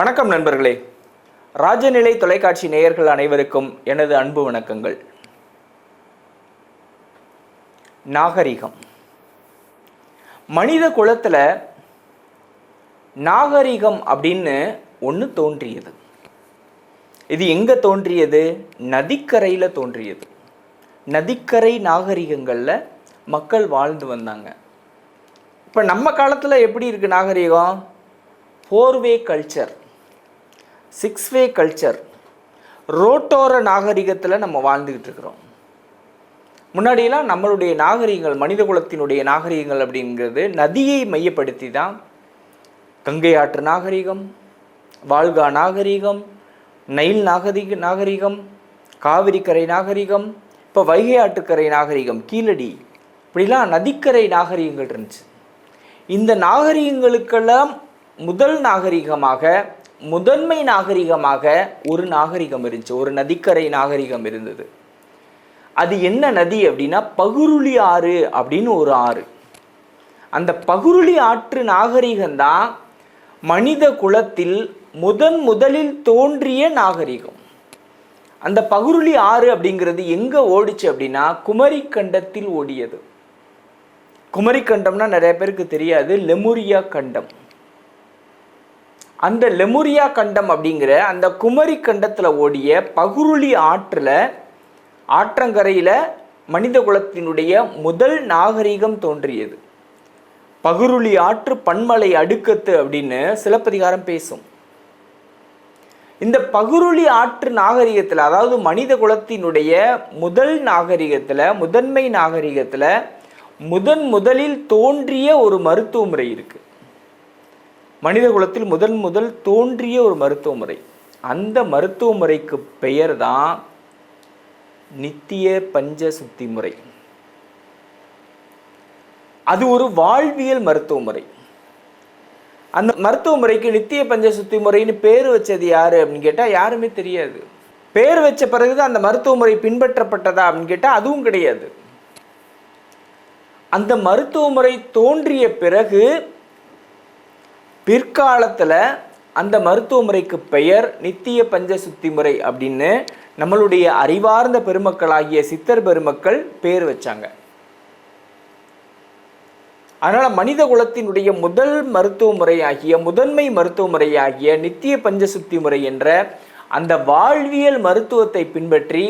வணக்கம் நண்பர்களே. ராஜநிலை தொலைக்காட்சி நேயர்கள் அனைவருக்கும் எனது அன்பு வணக்கங்கள். நாகரிகம். மனித குலத்தில் நாகரிகம் அப்படின்னு ஒன்று தோன்றியது. இது எங்கே தோன்றியது? நதிக்கரையில் தோன்றியது. நதிக்கரை நாகரிகங்களில் மக்கள் வாழ்ந்து வந்தாங்க. இப்போ நம்ம காலத்தில் எப்படி இருக்குது நாகரிகம்? Four way culture. Six way culture ரோட்டோர நாகரிகத்தில் நம்ம வாழ்ந்துக்கிட்டு இருக்கிறோம். முன்னாடியெல்லாம் நம்மளுடைய நாகரிகங்கள் மனித குலத்தினுடைய நாகரிகங்கள் அப்படிங்கிறது நதியை மையப்படுத்தி தான் கங்கை ஆற்று நாகரிகம் வால்கா நாகரிகம் நைல் நாகரிக நாகரிகம் காவிரிக்கரை நாகரிகம் இப்போ வைகை ஆற்றுக்கரை நாகரிகம் கீழடி இப்படிலாம் நதிக்கரை நாகரிகங்கள் இருந்துச்சு. இந்த நாகரிகங்களுக்கெல்லாம் முதல் நாகரிகமாக முதன்மை நாகரிகமாக ஒரு நாகரிகம் இருந்துச்சு ஒரு நதிக்கரை நாகரிகம் இருந்தது. அது என்ன நதி அப்படின்னா பகுருளி ஆறு அப்படின்னு ஒரு ஆறு. அந்த பகுருளி ஆற்று நாகரிகம்தான் மனித குலத்தில் முதன் முதலில் தோன்றிய நாகரிகம். அந்த பகுருளி ஆறு அப்படிங்கிறது எங்க ஓடிச்சு அப்படின்னா குமரி கண்டத்தில் ஓடியது. குமரிக்கண்டம்னா நிறைய பேருக்கு தெரியாது லெமுரியா கண்டம். அந்த லெமுரியா கண்டம் அப்படிங்கிற அந்த குமரி கண்டத்தில் ஓடிய பகுருளி ஆற்றில் ஆற்றங்கரையில் மனித குலத்தினுடைய முதல் நாகரிகம் தோன்றியது. பகுருளி ஆற்று பன்மலை அடுக்கத்து அப்படின்னு சிலப்பதிகாரம் பேசும். இந்த பகுருளி ஆற்று நாகரிகத்தில் அதாவது மனித குலத்தினுடைய முதல் நாகரிகத்தில் முதன்மை நாகரிகத்தில் முதன் முதலில் தோன்றிய ஒரு மருத்துவ முறை இருக்கு. மனித குலத்தில் முதன் முதல் தோன்றிய ஒரு மருத்துவ முறை அந்த மருத்துவ முறைக்கு பெயர் தான் நித்திய பஞ்ச சுத்தி முறை. அது ஒரு வாழ்வியல் மருத்துவ முறை அந்த மருத்துவ முறைக்கு நித்திய பஞ்ச சுத்தி முறைன்னு பேர் வச்சது யாரு அப்படின்னு கேட்டால் யாருமே தெரியாது. பேர் வச்ச பிறகுதான் அந்த மருத்துவ முறை பின்பற்றப்பட்டதா அப்படின்னு கேட்டால் அதுவும் கிடையாது. அந்த மருத்துவ முறை தோன்றிய பிறகு பிற்காலத்தில் அந்த மருத்துவ முறைக்கு பெயர் நித்திய பஞ்ச சுத்தி முறை அப்படின்னு நம்மளுடைய அறிவார்ந்த பெருமக்களாகிய சித்தர் பெருமக்கள் பேர் வச்சாங்க. அதனால் மனித குலத்தினுடைய முதல் மருத்துவ முறையாகிய முதன்மை மருத்துவ முறையாகிய நித்திய பஞ்சசுத்தி முறை என்ற அந்த வாழ்வியல் மருத்துவத்தை பின்பற்றி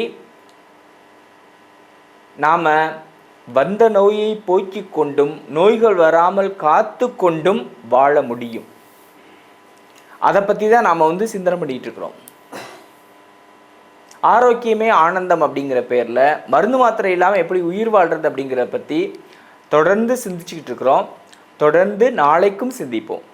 நாம வந்த நோயை போக்கிக் கொண்டும் நோய்கள் வராமல் காத்து கொண்டும் வாழ முடியும். அதை பற்றி தான் நாம் வந்து சிந்தனை பண்ணிட்டு இருக்கிறோம். ஆரோக்கியமே ஆனந்தம் அப்படிங்கிற பேரில் மருந்து மாத்திரை இல்லாமல் எப்படி உயிர் வாழ்கிறது அப்படிங்கிறத பற்றி தொடர்ந்து சிந்திச்சுக்கிட்டு இருக்கிறோம். தொடர்ந்து நாளைக்கும் சிந்திப்போம்.